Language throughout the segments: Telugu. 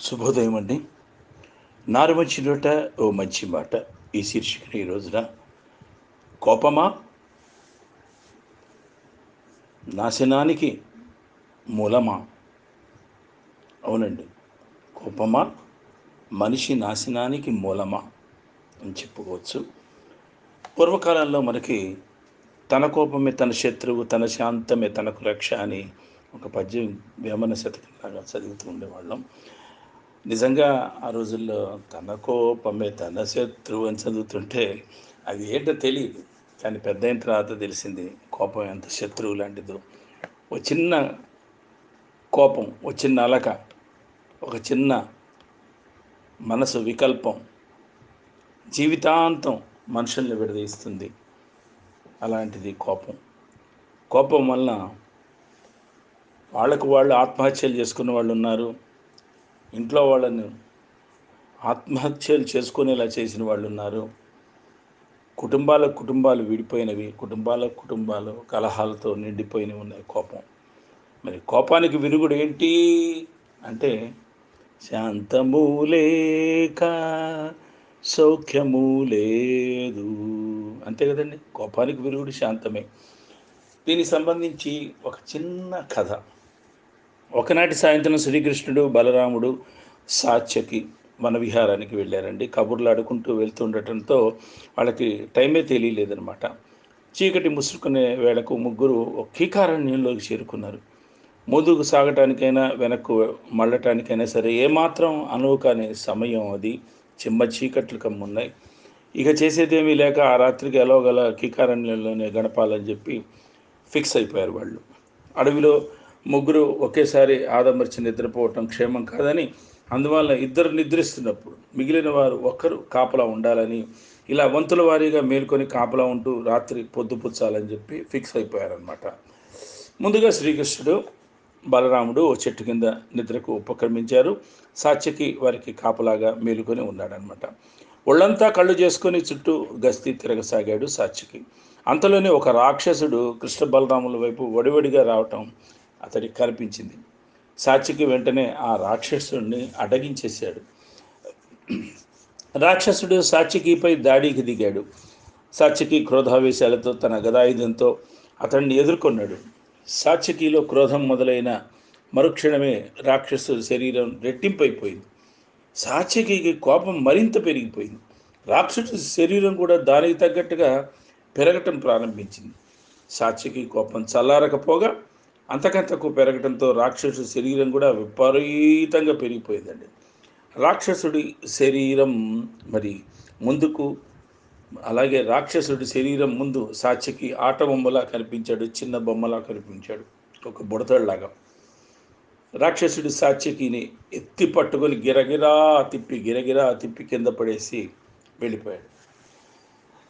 శుభోదయం అండి. నారు మంచి నోట ఓ మంచి మాట. ఈ శీర్షికను ఈ రోజున కోపమా? నాశనానికి మూలమా? అవునండి. కోపమా? మనిషి నాశనానికి మూలమా? అని చెప్పుకోవచ్చు. పూర్వకాలంలో మనకి తన కోపమే తన శత్రువు తన శాంతమే తనకు రక్ష అని ఒక పద్యం వేమన శతకంలాగా చదువుతూ ఉండేవాళ్ళం. నిజంగా ఆ రోజుల్లో తన కోపమే తన శత్రువు అని చదువుతుంటే అది ఏంటో తెలియదు. కానీ పెద్ద అయిన తర్వాత తెలిసింది కోపం ఎంత శత్రువు లాంటిదో. ఒక చిన్న కోపం ఒక చిన్న అలక ఒక చిన్న మనసు వికల్పం జీవితాంతం మనుషుల్ని విడదీస్తుంది. అలాంటిది కోపం. కోపం వలన వాళ్ళకు వాళ్ళు ఆత్మహత్యలు చేసుకున్న వాళ్ళు ఉన్నారు. ఇంట్లో వాళ్ళని ఆత్మహత్యలు చేసుకునేలా చేసిన వాళ్ళు ఉన్నారు. కుటుంబాల కుటుంబాలు విడిపోయినవి. కుటుంబాల కుటుంబాలు కలహాలతో నిండిపోయినవి ఉన్నాయి కోపం. మరి కోపానికి విరుగుడు ఏంటి అంటే శాంతము లేక సౌఖ్యము లేదు. అంతే కదండి? కోపానికి విరుగుడు శాంతమే. దీనికి సంబంధించి ఒక చిన్న కథ. ఒకనాటి సాయంత్రం శ్రీకృష్ణుడు బలరాముడు సాత్యకి వనవిహారానికి వెళ్ళారండి. కబుర్లు ఆడుకుంటూ వెళ్తుండటంతో వాళ్ళకి టైమే తెలియలేదనమాట చీకటి ముసురుకునే వేళకు ముగ్గురు కీకారణ్యంలోకి చేరుకున్నారు. ముందుకు సాగటానికైనా వెనక్కు మళ్ళటానికైనా సరే ఏమాత్రం అనువు కాని సమయం అది. చిమ్మ చీకట్లు కమ్మున్నాయి. ఇక చేసేదేమీ లేక ఆ రాత్రికి ఎలాగల కీకారణ్యంలోనే గడపాలని చెప్పి ఫిక్స్ అయిపోయారు వాళ్ళు. అడవిలో ముగ్గురు ఒకేసారి ఆదమర్చి నిద్రపోవటం క్షేమం కాదని అందువల్ల ఇద్దరు నిద్రిస్తున్నప్పుడు మిగిలిన వారు ఒక్కరు కాపలా ఉండాలని ఇలా వంతుల వారీగా మేల్కొని కాపలా ఉంటూ రాత్రి పొద్దుపుచ్చాలని చెప్పి ఫిక్స్ అయిపోయారనమాట ముందుగా శ్రీకృష్ణుడు బలరాముడు ఓ చెట్టు కింద నిద్రకు ఉపక్రమించారు. సాత్యకి వారికి కాపలాగా మేలుకొని ఉన్నాడనమాట ఒళ్ళంతా కళ్ళు చేసుకుని చుట్టూ గస్తీ తిరగసాగాడు సాత్యకి. అంతలోనే ఒక రాక్షసుడు కృష్ణ బలరాముల వైపు వడివడిగా రావటం అతడికి కనిపించింది. సాక్షికి వెంటనే ఆ రాక్షసుడిని అడగించేశాడు రాక్షసుడు సాక్షికిపై దాడికి దిగాడు. సాక్షికి క్రోధావేశాలతో తన గదాయుధంతో అతన్ని ఎదుర్కొన్నాడు. సాక్షికిలో క్రోధం మొదలైన మరుక్షణమే రాక్షసుడి శరీరం రెట్టింపైపోయింది. సాక్షికి కోపం మరింత పెరిగిపోయింది. రాక్షసుడి శరీరం కూడా దానికి తగ్గట్టుగా పెరగటం ప్రారంభించింది. సాక్షికి కోపం చల్లారకపోగా అంతకంతకు పెరగడంతో రాక్షసుడి శరీరం కూడా విపరీతంగా పెరిగిపోయిందండి. రాక్షసుడి శరీరం మరి ముందుకు అలాగే రాక్షసుడి శరీరం ముందు సాక్షికి ఆట బొమ్మలా కనిపించాడు చిన్న బొమ్మలా కనిపించాడు ఒక బుడతలాగా రాక్షసుడి సాక్షికిని ఎత్తి పట్టుకొని గిరగిరా తిప్పి గిరగిరా తిప్పి కింద పడేసి వెళ్ళిపోయాడు.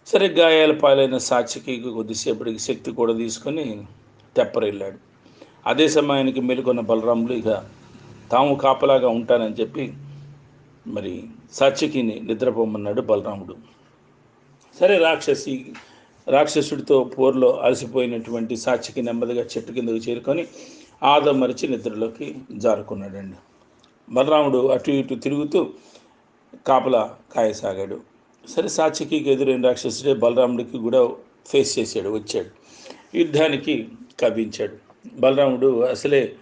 సరే గాయాల పాలైన సాక్షికి కొద్దిసేపటికి శక్తి కూడా తీసుకొని తెప్పరెళ్ళాడు. అదే సమయానికి మేలుకొన్న బలరాములు ఇక తాము కాపలాగా ఉంటానని చెప్పి మరి సాత్యకిని నిద్రపోమన్నాడు బలరాముడు. సరే రాక్షసి రాక్షసుడితో పోరులో అలసిపోయినటువంటి సాక్షికి నెమ్మదిగా చెట్టు కిందకు చేరుకొని ఆదం మరిచి నిద్రలోకి జారుకున్నాడండి. బలరాముడు అటు ఇటు తిరుగుతూ కాపలా కాయసాగాడు. సరే సాక్షికి ఎదురైన రాక్షసుడే బలరాముడికి కూడా ఫేస్ చేశాడు వచ్చాడు. యుద్ధానికి కవ్వించాడు. బలరాముడు అసలే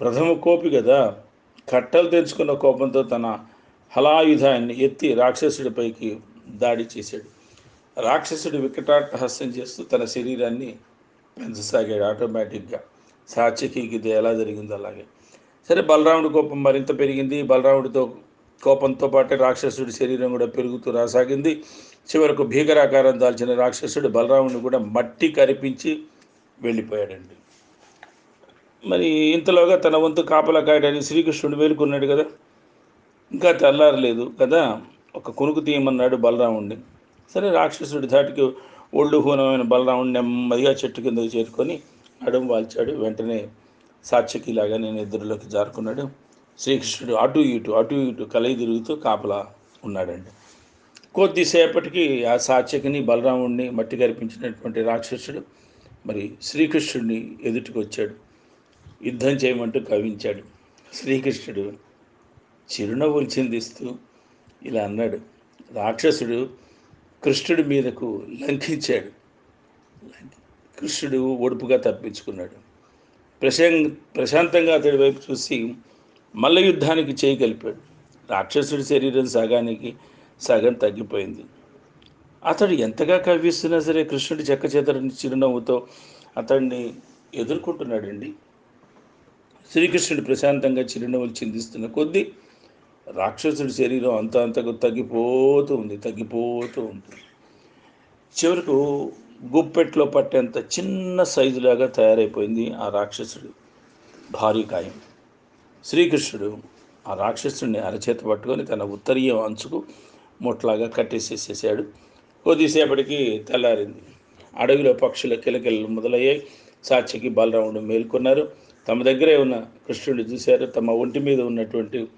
ప్రథమ కోపి కదా కట్టలు తెంచుకున్న కోపంతో తన హలాయుధాన్ని ఎత్తి రాక్షసుడిపైకి దాడి చేశాడు. రాక్షసుడు వికటాటహస్యం చేస్తూ తన శరీరాన్ని పెంచసాగాడు ఆటోమేటిక్గా. సాత్యకి ఇది ఎలా జరిగిందో అలాగే. సరే బలరాముడి కోపం మరింత పెరిగింది. బలరాముడితో కోపంతో పాటు రాక్షసుడి శరీరం కూడా పెరుగుతూ రాసాగింది. చివరకు భీకరాకారం దాల్చిన రాక్షసుడు బలరాముడిని కూడా మట్టి కరిపించి వెళ్ళిపోయాడండి. మరి ఇంతలోగా తన వంతు కాపలా కాయడానికి శ్రీకృష్ణుడు వేలుకున్నాడు కదా. ఇంకా తెల్లారలేదు కదా. ఒక కొనుకు తీయమన్నాడు బలరాముడిని సరే రాక్షసుడి ధాటికి ఒళ్ళు హూనమైన బలరాముడు నెమ్మదిగా చెట్టు కిందకు చేరుకొని నడుము వాల్చాడు. వెంటనే సాత్యకిలాగా నేను ఇద్దరిలోకి జారుకున్నాడు. శ్రీకృష్ణుడు అటు ఇటు అటు ఇటు కలయి తిరుగుతూ కాపలా ఉన్నాడండి. కొద్దిసేపటికి ఆ సాత్యకిని బలరాముడిని మట్టి కరిపించినటువంటి రాక్షసుడు మరి శ్రీకృష్ణుడిని ఎదుటికి వచ్చాడు. యుద్ధం చేయమంటూ కవించాడు. శ్రీకృష్ణుడు చిరునవ్వులు చిందిస్తూ ఇలా అన్నాడు. రాక్షసుడు కృష్ణుడి మీదకు లంఘించాడు కృష్ణుడు ఒడుపుగా తప్పించుకున్నాడు. ప్రశాం ప్రశాంతంగా అతడి వైపు చూసి మల్ల యుద్ధానికి చేయి కలిపాడు. రాక్షసుడి శరీరం సగానికి సగం తగ్గిపోయింది. అతడు ఎంతగా కవ్విస్తున్నా సరే కృష్ణుడి చెక్క చేతని చిరునవ్వుతో అతన్ని ఎదుర్కొంటున్నాడండి. శ్రీకృష్ణుడు ప్రశాంతంగా చిరునవ్వులు చిందిస్తున్న కొద్దీ రాక్షసుడి శరీరం అంత అంతకు తగ్గిపోతూ ఉంది తగ్గిపోతూ ఉంది చివరకు గుప్పెట్లో పట్టేంత చిన్న సైజులాగా తయారైపోయింది ఆ రాక్షసుడు. భారీ కాయం శ్రీకృష్ణుడు ఆ రాక్షసుడిని అరచేత పట్టుకొని తన ఉత్తరీయం అంచుకు ముట్లాగా కట్టేసేసేసాడు. కొద్దిసేపటికి తెల్లారింది. అడవిలో పక్షుల కిలకిలలు మొదలయ్యాయి. సాక్షికి బలరాముడు మేల్కొన్నారు. తమ దగ్గరే ఉన్న కృష్ణుడిని చూశారు. తమ ఒంటి మీద ఉన్నటువంటి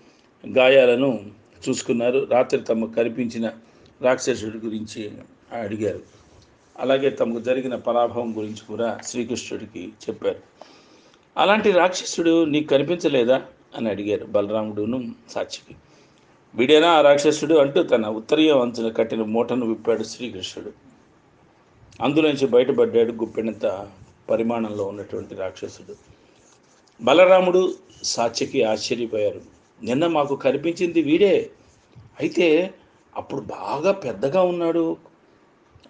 గాయాలను చూసుకున్నారు. రాత్రి తమకు కనిపించిన రాక్షసుడి గురించి అడిగారు. అలాగే తమకు జరిగిన పరాభవం గురించి కూడా శ్రీకృష్ణుడికి చెప్పారు. అలాంటి రాక్షసుడు నీకు కనిపించలేదా? అని అడిగారు బలరాముడును సాక్షికి. వీడేనా ఆ రాక్షసుడు? అంటూ తన ఉత్తరీయ వంచున కట్టిన మూటను విప్పాడు శ్రీకృష్ణుడు. అందులోంచి బయటపడ్డాడు గుప్పెనంత పరిమాణంలో ఉన్నటువంటి రాక్షసుడు. బలరాముడు సాత్యకి ఆశ్చర్యపోయారు. నిన్న మాకు కనిపించింది వీడే. అయితే అప్పుడు బాగా పెద్దగా ఉన్నాడు.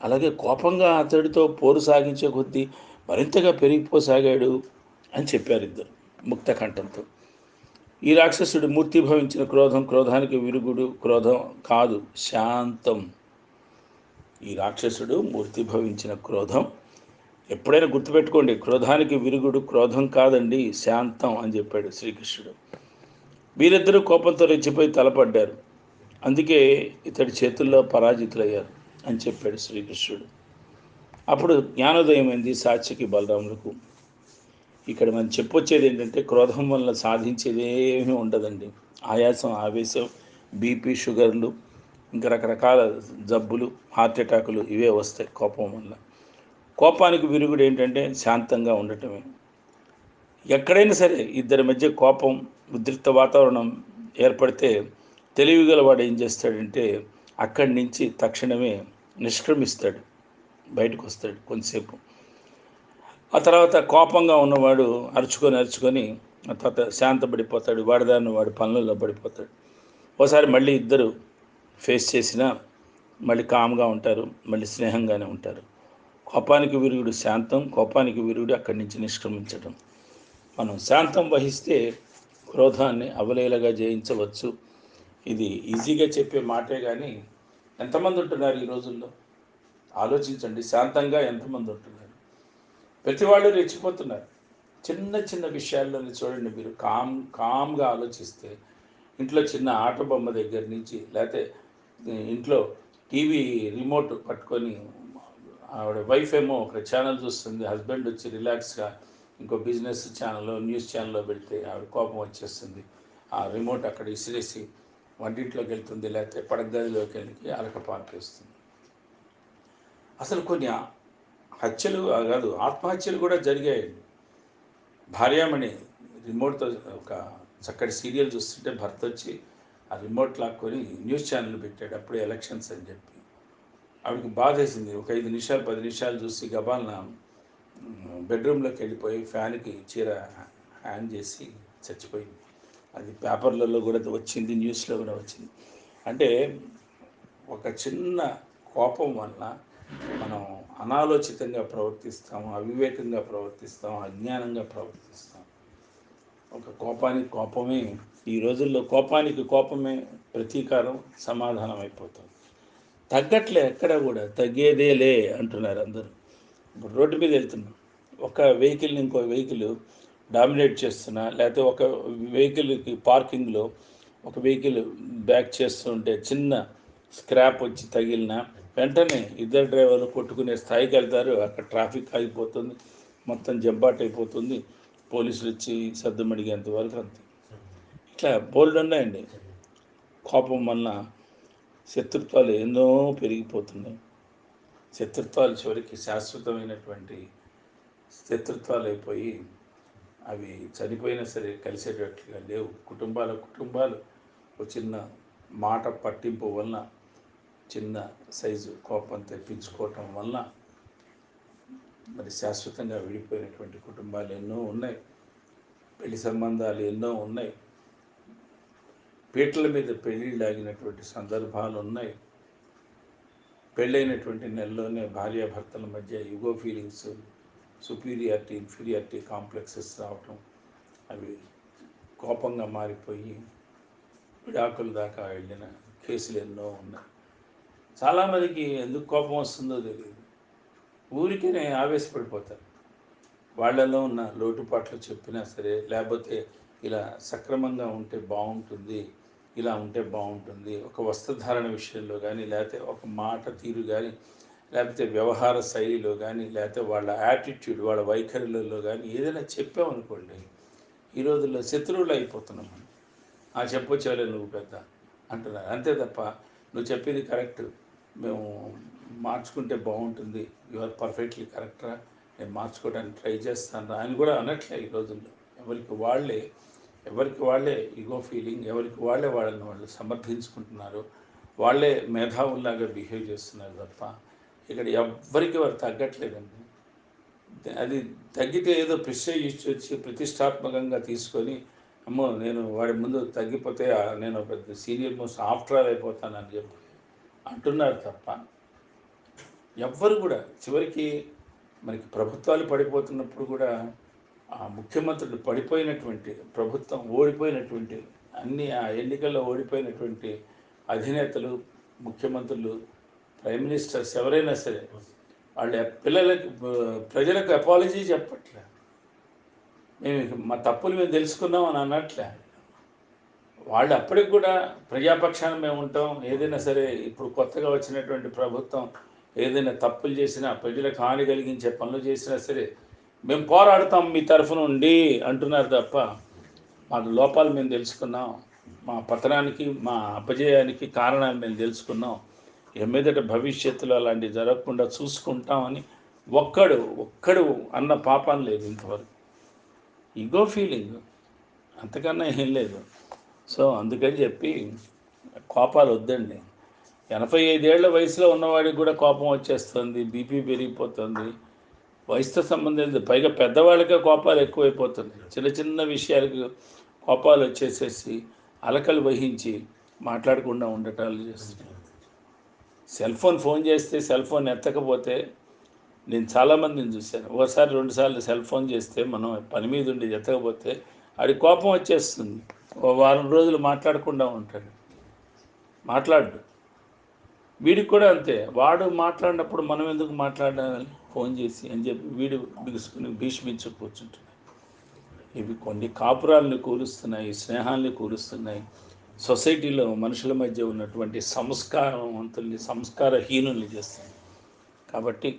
అలాగే కోపంగా అతడితో పోరు సాగించే కొద్దీ మరింతగా పెరిగిపోసాగాడు అని చెప్పారు ఇద్దరు ముక్తకంఠంతో ఈ రాక్షసుడు మూర్తిభవించిన క్రోధం క్రోధానికి విరుగుడు క్రోధం కాదు శాంతం. ఈ రాక్షసుడు మూర్తిభవించిన క్రోధం ఎప్పుడైనా గుర్తుపెట్టుకోండి క్రోధానికి విరుగుడు క్రోధం కాదండి శాంతం అని చెప్పాడు శ్రీకృష్ణుడు. వీరిద్దరూ కోపంతో రెచ్చిపోయి తలపడ్డారు. అందుకే ఇతడి చేతుల్లో పరాజితులయ్యారు అని చెప్పాడు శ్రీకృష్ణుడు. అప్పుడు జ్ఞానోదయమైంది సాక్షికి బలరాములకు. ఇక్కడ మనం చెప్పొచ్చేది ఏంటంటే క్రోధం వల్ల సాధించేది ఏమీ ఉండదండి. ఆయాసం ఆవేశం బీపీ షుగర్లు ఇంకా రకరకాల జబ్బులు హార్ట్ అటాకులు ఇవే వస్తాయి కోపం వల్ల కోపానికి విరుగుడు ఏంటంటే శాంతంగా ఉండటమే. ఎక్కడైనా సరే ఇద్దరి మధ్య కోపం ఉద్రిక్త వాతావరణం ఏర్పడితే తెలివిగల వాడు ఏం చేస్తాడంటే అక్కడి నుంచి తక్షణమే నిష్క్రమిస్తాడు బయటకు వస్తాడు కొంతసేపు. ఆ తర్వాత కోపంగా ఉన్నవాడు అరుచుకొని అరుచుకొని ఆ తర్వాత శాంతపడిపోతాడు వాడిదాన్ని వాడి పనులలో పడిపోతాడు. ఒకసారి మళ్ళీ ఇద్దరు ఫేస్ చేసినా మళ్ళీ కామ్గా ఉంటారు మళ్ళీ స్నేహంగానే ఉంటారు. కోపానికి విరుగుడు శాంతం కోపానికి విరుగుడు అక్కడి నుంచి నిష్క్రమించడం మనం శాంతం వహిస్తే క్రోధాన్ని అవలేలగా జయించవచ్చు. ఇది ఈజీగా చెప్పే మాటే కానీ ఎంతమంది ఉంటున్నారు ఈ రోజుల్లో? ఆలోచించండి శాంతంగా ఎంతమంది ఉంటున్నారు? ప్రతి వాళ్ళు రెచ్చిపోతున్నారు. చిన్న చిన్న విషయాల్లోనే చూడండి మీరు కామ్ కామ్గా ఆలోచిస్తే ఇంట్లో చిన్న ఆట బొమ్మ దగ్గర నుంచి లేకపోతే ఇంట్లో టీవీ రిమోట్ పట్టుకొని ఆవిడ వైఫ్ ఏమో ఒక ఛానల్ చూస్తుంది హస్బెండ్ వచ్చి రిలాక్స్గా ఇంకో బిజినెస్ ఛానల్లో న్యూస్ ఛానల్లో పెడితే ఆవిడ కోపం వచ్చేస్తుంది. ఆ రిమోట్ అక్కడ ఇసిరేసి వంటింట్లోకి వెళ్తుంది లేకపోతే పడగదిలోకి వెళ్ళి అలక పాపేస్తుంది అసలు కొన్ని హత్యలు కాదు ఆత్మహత్యలు కూడా జరిగాయండి భార్యామణి రిమోట్తో ఒక చక్కటి సీరియల్ చూస్తుంటే భర్త వచ్చి ఆ రిమోట్ లాక్కొని న్యూస్ ఛానల్ పెట్టాడు అప్పుడే ఎలక్షన్స్ అని చెప్పి. ఆవిడకి బాధ వేసింది ఒక ఐదు నిమిషాలు పది నిమిషాలు చూసి గబాల్న బెడ్రూమ్లోకి వెళ్ళిపోయి ఫ్యాన్కి చీర హ్యాండ్ చేసి చచ్చిపోయింది. అది పేపర్లలో కూడా వచ్చింది న్యూస్లో కూడా వచ్చింది. అంటే ఒక చిన్న కోపం వల్ల మనం అనాలోచితంగా ప్రవర్తిస్తాం అవివేకంగా ప్రవర్తిస్తాం అజ్ఞానంగా ప్రవర్తిస్తాం. ఒక కోపానికి కోపమే ఈ రోజుల్లో కోపానికి కోపమే ప్రతీకారం సమాధానం అయిపోతుంది. తగ్గట్లే ఎక్కడ కూడా తగ్గేదే లే అంటున్నారు అందరూ. ఇప్పుడు రోడ్డు మీద వెళ్తున్నాం. ఒక వెహికల్ని ఇంకో వెహికల్ డామినేట్ చేస్తున్నా లేకపోతే ఒక వెహికల్కి పార్కింగ్లో ఒక వెహికల్ బ్యాక్ చేస్తుంటే చిన్న స్క్రాప్ వచ్చి తగిలిన వెంటనే ఇద్దరు డ్రైవర్లు కొట్టుకునే స్థాయికి వెళ్తారు. అక్కడ ట్రాఫిక్ ఆగిపోతుంది. మొత్తం జంబాట్ అయిపోతుంది. పోలీసులు వచ్చి సర్దుమడిగేంత వరకు అంతే. ఇట్లా బోల్డ్ ఉన్నాయండి. కోపం వల్ల శత్రుత్వాలు ఎన్నో పెరిగిపోతున్నాయి. శత్రుత్వాలు చివరికి శాశ్వతమైనటువంటి శత్రుత్వాలు అయిపోయి అవి చనిపోయినా సరే కలిసేటట్లుగా లేవు. కుటుంబాల కుటుంబాలు ఒక చిన్న మాట పట్టింపు వలన చిన్న సైజు కోపం తెప్పించుకోవటం వలన మరి శాశ్వతంగా విడిపోయినటువంటి కుటుంబాలు ఎన్నో ఉన్నాయి. పెళ్ళి సంబంధాలు ఎన్నో ఉన్నాయి. పీటల మీద పెళ్ళిళ్ళు ఆగినటువంటి సందర్భాలు ఉన్నాయి. పెళ్ళైనటువంటి నెలలోనే భార్యాభర్తల మధ్య ego feelings superiority inferiority complexes రావటం అవి కోపంగా మారిపోయి విడాకుల దాకా వెళ్ళిన కేసులు ఎన్నో ఉన్నాయి. చాలామందికి ఎందుకు కోపం వస్తుందో తెలియదు. ఊరికే ఆవేశపడిపోతారు. వాళ్ళలో ఉన్న లోటుపాట్లు చెప్పినా సరే లేకపోతే ఇలా సక్రమంగా ఉంటే బాగుంటుంది ఇలా ఉంటే బాగుంటుంది. ఒక వస్త్రధారణ విషయంలో కానీ లేకపోతే ఒక మాట తీరు కానీ లేకపోతే వ్యవహార శైలిలో కానీ లేకపోతే వాళ్ళ యాటిట్యూడ్ వాళ్ళ వైఖరులలో కానీ ఏదైనా చెప్పామనుకోండి ఈ రోజుల్లో శత్రువులు అయిపోతున్నాం ఆ చెప్పొచ్చేవాళ్ళే నువ్వు పెద్ద అంటున్నారు. అంతే తప్ప నువ్వు చెప్పింది కరెక్ట్. మేము మార్చుకుంటే బాగుంటుంది. యు ఆర్ పర్ఫెక్ట్లీ కరెక్ట్రా. నేను మార్చుకోవడానికి ట్రై చేస్తాను అని కూడా అనట్లే ఈ రోజుల్లో. ఎవరికి వాళ్ళే ఎవరికి వాళ్ళే ఈగో ఫీలింగ్ ఎవరికి వాళ్ళే వాళ్ళని వాళ్ళు సమర్థించుకుంటున్నారు వాళ్ళే మేధావుల్లాగా బిహేవ్ చేస్తున్నారు తప్ప ఇక్కడ ఎవ్వరికి వారు తగ్గట్లేదండి. అది తగ్గితే ఏదో ప్రిస్టేజ్ ఇచ్చి వచ్చి ప్రతిష్టాత్మకంగా తీసుకొని అమ్మో నేను వాడి ముందు తగ్గిపోతే నేను పెద్ద సీనియర్ మోస్ట్ ఆఫ్టర్ అయిపోతానని చెప్పి అంటున్నారు తప్ప ఎవ్వరు కూడా చివరికి మనకి ప్రభుత్వాలు పడిపోతున్నప్పుడు కూడా ఆ ముఖ్యమంత్రులు పడిపోయినటువంటి ప్రభుత్వం ఓడిపోయినటువంటి అన్ని ఆ ఎన్నికల్లో ఓడిపోయినటువంటి అధినేతలు ముఖ్యమంత్రులు ప్రైమ్ మినిస్టర్స్ ఎవరైనా సరే వాళ్ళ పిల్లలకి ప్రజలకు అపాలజీ చెప్పట్లే. మేము మా తప్పులు మేము తెలుసుకున్నాం అని అన్నట్లే. వాళ్ళు అప్పటికి కూడా ప్రజాపక్షాన మేము ఉంటాం. ఏదైనా సరే ఇప్పుడు కొత్తగా వచ్చినటువంటి ప్రభుత్వం ఏదైనా తప్పులు చేసినా ప్రజలకు హాని కలిగించే పనులు చేసినా సరే మేము పోరాడతాం మీ తరఫు నుండి అంటున్నారు తప్ప మా లోపాలు మేము తెలుసుకున్నాం. మా పతనానికి మా అపజయానికి కారణాలు మేము తెలుసుకున్నాం. ఎమ్మెదట మీదట భవిష్యత్తులో అలాంటివి జరగకుండా చూసుకుంటామని ఒక్కడు ఒక్కడు అన్న పాపం లేదు ఇంతవరకు. ఇగో ఫీలింగ్ అంతకన్నా ఏం లేదు. సో అందుకని చెప్పి కోపాలు వద్దండి. ఎనభై ఐదేళ్ళ వయసులో ఉన్నవాడికి కూడా కోపం వచ్చేస్తుంది బీపీ పెరిగిపోతుంది. వయసుతో సంబంధం లేదు. పైగా పెద్దవాళ్ళకే కోపాలు ఎక్కువైపోతుంది. చిన్న చిన్న విషయాలకు కోపాలు వచ్చేసేసి అలకలు వహించి మాట్లాడకుండా ఉండటాలు చేస్తున్నాయి సెల్ ఫోన్ ఫోన్ చేస్తే సెల్ ఫోన్ ఎత్తకపోతే నేను చాలామందిని చూశాను. ఒకసారి రెండుసార్లు సెల్ ఫోన్ చేస్తే మనం పని మీద ఉండి ఎత్తకపోతే ఆడి కోపం వచ్చేస్తుంది. ఓ వారం రోజులు మాట్లాడకుండా ఉంటాడు. మాట్లాడు. వీడికి కూడా అంతే. వాడు మాట్లాడినప్పుడు మనం ఎందుకు మాట్లాడాలి ఫోన్ చేసి అని చెప్పి వీడు బిగుసుకుని భీష్మించు కూర్చుంటున్నాయి ఇవి కొన్ని కాపురాలను కూరుస్తున్నాయి స్నేహాల్ని కూరుస్తున్నాయి సొసైటీలో మనుషుల మధ్య ఉన్నటువంటి సంస్కారవంతుల్ని సంస్కారహీనుల్ని చేస్తుంది కాబట్టి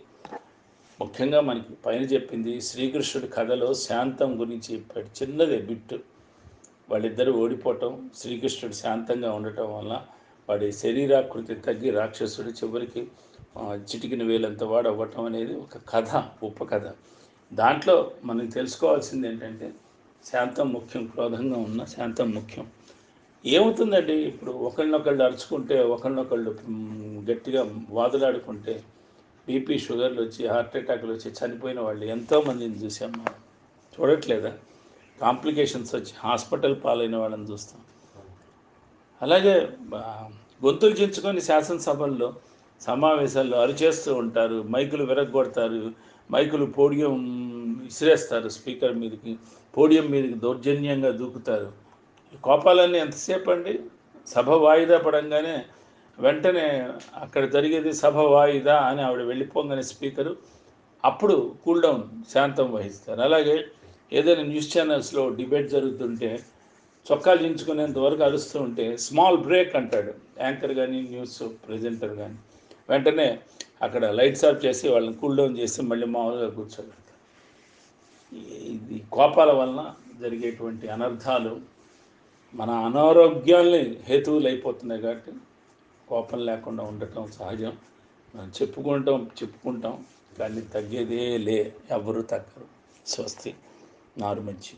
ముఖ్యంగా మనకి పైన చెప్పింది శ్రీకృష్ణుడి కథలో శాంతం గురించి చెప్పాడు. చిన్నదే బిట్టు. వాళ్ళిద్దరూ ఓడిపోవటం శ్రీకృష్ణుడు శాంతంగా ఉండటం వల్ల వాడి శరీరాకృతి తగ్గి రాక్షసుడు చివరికి చిటికిన వేలంత వాడు అవ్వటం అనేది ఒక కథ ఉపకథ. దాంట్లో మనం తెలుసుకోవాల్సింది ఏంటంటే శాంతం ముఖ్యం క్రోధంగా ఉన్న శాంతం ముఖ్యం. ఏమవుతుందండి? ఇప్పుడు ఒకళ్ళనొకళ్ళు అరుచుకుంటే ఒకళ్ళనొకళ్ళు గట్టిగా వాదులాడుకుంటే బీపీ షుగర్లు వచ్చి హార్ట్ అటాక్లు వచ్చి చనిపోయిన వాళ్ళు ఎంతోమందిని చూసాం మనం. చూడట్లేదా? కాంప్లికేషన్స్ వచ్చి హాస్పిటల్ పాలైన వాళ్ళని చూస్తాం. అలాగే గొంతులు చించుకొని శాసనసభల్లో సమావేశాల్లో అరిచేస్తూ ఉంటారు. మైకులు విరగొడతారు మైకులు పోడియం విసిరేస్తారు. స్పీకర్ మీదకి పోడియం మీదకి దౌర్జన్యంగా దూకుతారు. కోపాలన్నీ ఎంతసేపు అండి సభ వాయిదా పడంగానే వెంటనే అక్కడ జరిగేది సభ వాయిదా అని ఆవిడ వెళ్ళిపోగానే స్పీకరు అప్పుడు కూల్ డౌన్ శాంతం వహిస్తారు. అలాగే ఏదైనా న్యూస్ ఛానల్స్లో డిబేట్ జరుగుతుంటే చొక్కాలు దించుకునేంత వరకు అరుస్తూ ఉంటే స్మాల్ బ్రేక్ అంటాడు. యాంకర్ కానీ న్యూస్ ప్రెజెంటర్ కానీ వెంటనే అక్కడ లైట్స్ ఆఫ్ చేసి వాళ్ళని కూల్ డౌన్ చేసి మళ్ళీ మామూలుగా కూర్చోబెడతారు ఇది కోపాల వలన జరిగేటువంటి అనర్థాలు మన అనారోగ్యాల్ని హేతువులు అయిపోతున్నాయి కాబట్టి కోపం లేకుండా ఉండటం సహజం. మనం చెప్పుకుంటాం చెప్పుకుంటాం కానీ తగ్గేదే లే ఎవరు తగ్గరు. స్వస్తి నారు మంచి.